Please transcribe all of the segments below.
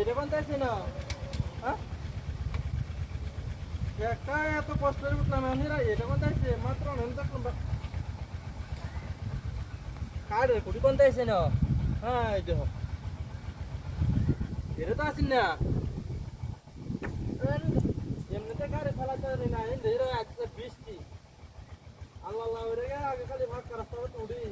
এটা কোন চাইছি না? হ্যাঁ? একটা এত কষ্টের উঠলাম এমনিরা এটা কোন চাইছে মাত্র কার কুটি কোন চাইছে না? হ্যাঁ এটা এটা তো আসেন না। এমনিতে গাড়ি ফেলাতে পারি না। বৃষ্টি। আল্লাহ আগে খালি ভাগ রাস্তা উঠি।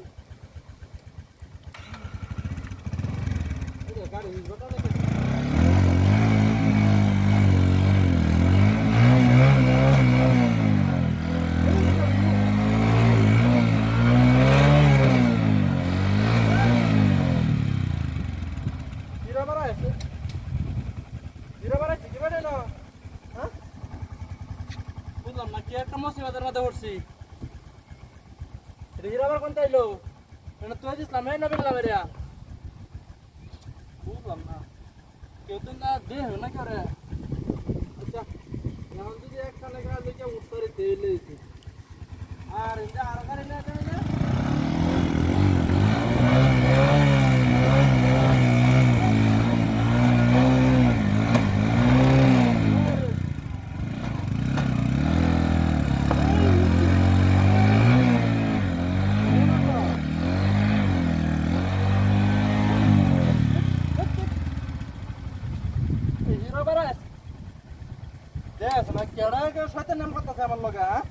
বুঝলাম না কি একটা মুসিবতের মধ্যে পড়ছি এটা হীরা মারা কোন তাইলো এটা তুই দিসলাম এই না বিল্লা বেরিয়া বুঝলাম না কেউ তো না দেহ না কেউ রে আচ্ছা এখন যদি একখানে গাছ দেখে উত্তরে তেল দিয়েছি আর এটা আর গাড়ি না যায় না দেখ, না কেডা কে সাথে নাম করতেছে আমার লগে হ্যাঁ?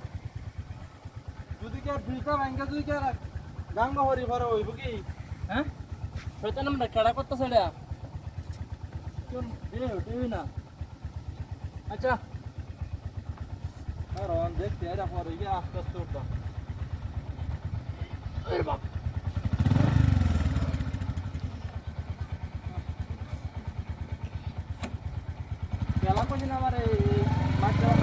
যদি কে বিলটা ভাঙ্গা, যদি কে গাঙ্গ হরি ভরে হইব কি? হ্যাঁ? সাথে নাম কেডা করতেছে এটা? কোন দে হইবি না। আচ্ছা। আর অন দেখতে এরা পরে গিয়ে আস্তে আস্তে উঠবা। আমার এই মাছ দেওয়া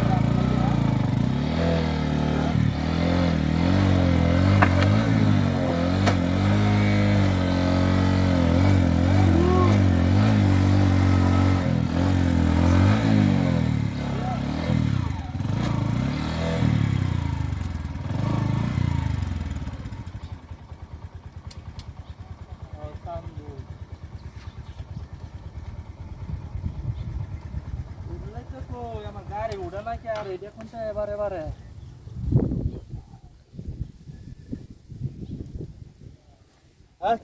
উঠলাই তো কই, আমার গাড়ি উড়ে নাকি আর এটা কোনটা এবারে এবারে হ্যাঁ